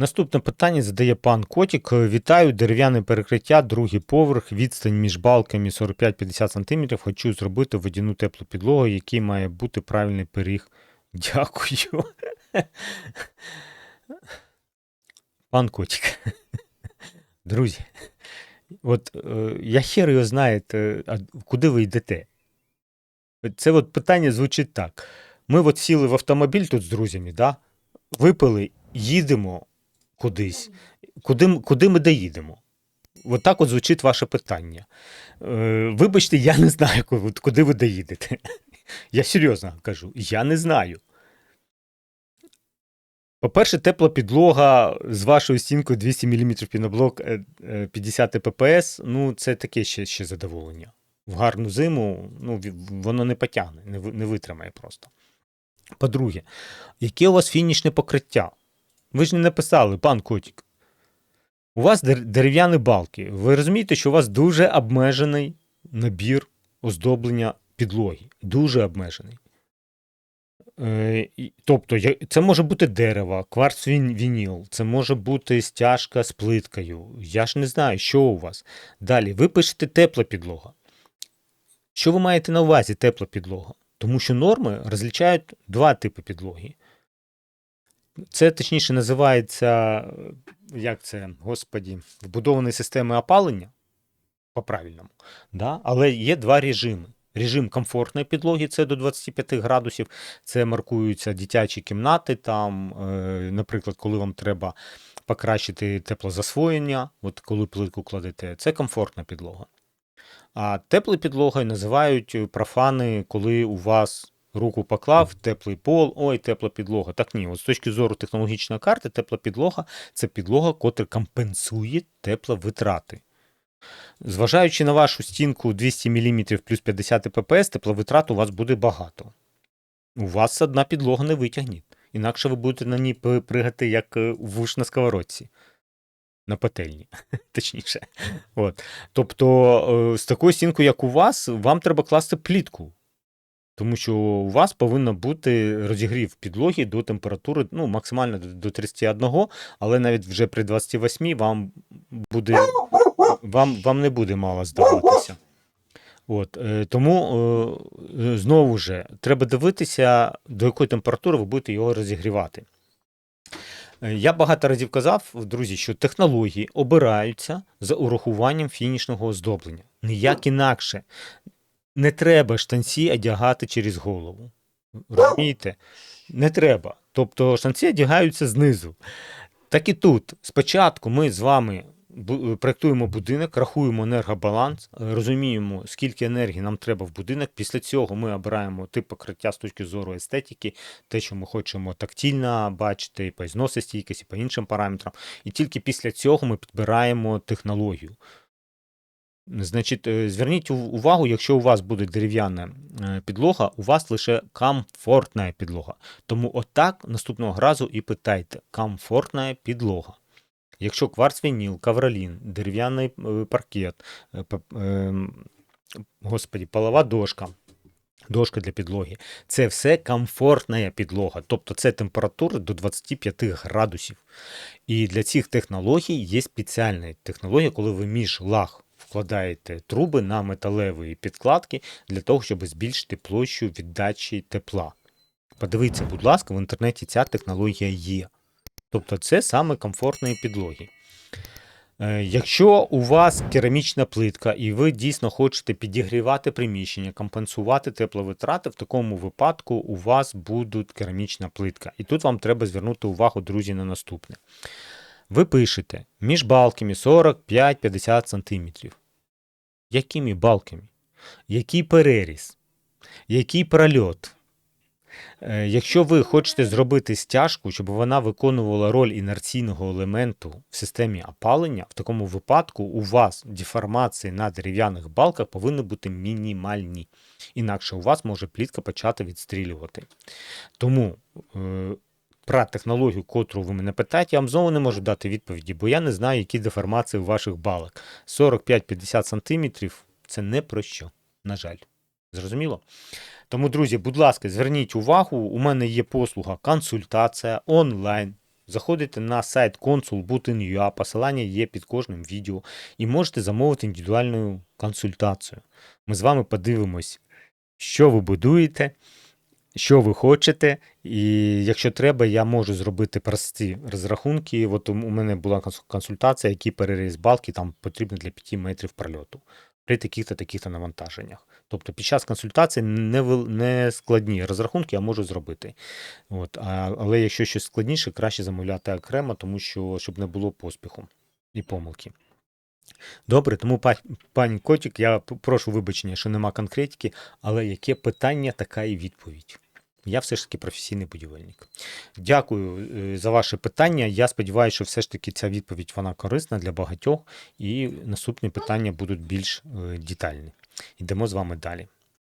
Наступне питання задає пан Котік. Вітаю, дерев'яне перекриття, другий поверх, відстань між балками 45-50 см. Хочу зробити водяну теплу підлогу, який має бути правильний пиріг. Дякую. Пан Котік. Друзі, от е, я хер його знаєте, куди ви йдете? Це от питання звучить так. Ми от сіли в автомобіль тут з друзями, да? випили, їдемо кудись. Куди, куди ми доїдемо? От так от звучить ваше питання. Е, вибачте, я не знаю, куди ви доїдете. Я серйозно кажу, я не знаю. По-перше, тепла підлога з вашою стінкою 200 мм піноблок е, е, 50 ППС, ну це таке ще, ще задоволення. В гарну зиму ну, воно не потягне, не витримає просто. По-друге, яке у вас фінішне покриття? Ви ж не написали, пан Котік. У вас дерев'яні балки. Ви розумієте, що у вас дуже обмежений набір оздоблення підлоги. Дуже обмежений. Е, тобто, це може бути дерево, кварц вініл, це може бути стяжка з плиткою. Я ж не знаю, що у вас. Далі, ви пишете тепла підлога. Що ви маєте на увазі тепла підлога? Тому що норми розлічають два типи підлоги. Це точніше називається, е, як це, господі, вбудовані системи опалення по-правильному. Да? Але є два режими. Режим комфортної підлоги це до 25 градусів. Це маркуються дитячі кімнати. Там, е, наприклад, коли вам треба покращити теплозасвоєння, от коли плитку кладете, це комфортна підлога. А теплою підлогою називають профани, коли у вас руку поклав, теплий пол, ой, тепла підлога. Так ні, от з точки зору технологічної карти, тепла підлога це підлога, котра компенсує тепловитрати. Зважаючи на вашу стінку 200 мм плюс 50 ППС, тепловитрат у вас буде багато. У вас одна підлога не витягне. Інакше ви будете на ній пригати, як е, вуш на сковородці. На пательні, точніше. От. Тобто, е, з такою стінкою, як у вас, вам треба класти плітку. Тому що у вас повинно бути розігрів підлоги до температури ну, максимально до- до 31, але навіть вже при 28 вам буде вам, вам не буде мало здаватися. От, е, тому е, е, знову ж треба дивитися, до якої температури ви будете його розігрівати. Я багато разів казав, друзі, що технології обираються за урахуванням фінішного оздоблення. Ніяк інакше. Не треба штанці одягати через голову. Розумієте? Не треба. Тобто штанці одягаються знизу. Так і тут. Спочатку ми з вами проєктуємо будинок, рахуємо енергобаланс, розуміємо, скільки енергії нам треба в будинок. Після цього ми обираємо тип покриття з точки зору естетики, те, що ми хочемо тактильно бачити, і по зносостійкості, і по іншим параметрам. І тільки після цього ми підбираємо технологію. Значить, е, зверніть увагу, якщо у вас буде дерев'яна е, підлога, у вас лише комфортна підлога. Тому отак наступного разу і питайте: комфортна підлога. Якщо кварц вініл, кавролін, дерев'яний е, паркет, господі, полова дошка, дошка для підлоги, це все комфортна підлога. Тобто це температура до 25 градусів. І для цих технологій є спеціальна технологія, коли ви між лаг вкладаєте труби на металеві підкладки для того, щоб збільшити площу віддачі тепла. Подивіться, будь ласка, в інтернеті ця технологія є. Тобто це саме комфортної підлоги. Е, Якщо у вас керамічна плитка і ви дійсно хочете підігрівати приміщення, компенсувати тепловитрати, в такому випадку у вас буде керамічна плитка. І тут вам треба звернути увагу, друзі, на наступне. Ви пишете між балками 45-50 см. Якими балками? Який переріз? Який прольот? Е, Якщо ви хочете зробити стяжку, щоб вона виконувала роль інерційного елементу в системі опалення, в такому випадку у вас деформації на дерев'яних балках повинні бути мінімальні. Інакше у вас може плітка почати відстрілювати. Тому е, про технологію, котру ви мене питаєте, я вам знову не можу дати відповіді, бо я не знаю, які деформації у ваших балок. 45-50 см це не про що, на жаль. Зрозуміло? Тому, друзі, будь ласка, зверніть увагу, у мене є послуга консультація онлайн Заходите на сайт consul.bootin.ua, посилання є під кожним відео, і можете замовити індивідуальну консультацію. Ми з вами подивимось, що ви будуєте, що ви хочете, і якщо треба, я можу зробити прості розрахунки. От у мене була консультація, який переріз балки там потрібно для 5 метрів прольоту при таких-то таких-то навантаженнях. Тобто під час консультації не, не складні розрахунки я можу зробити. От, а, але якщо щось складніше, краще замовляти окремо, тому що щоб не було поспіху і помилки. Добре, тому пані Котік, я прошу вибачення, що нема конкретики, але яке питання, така і відповідь. Я все ж таки професійний будівельник. Дякую е, за ваше питання. Я сподіваюся, що все ж таки ця відповідь вона корисна для багатьох, і наступні питання будуть більш е, детальні. Йдемо з вами далі.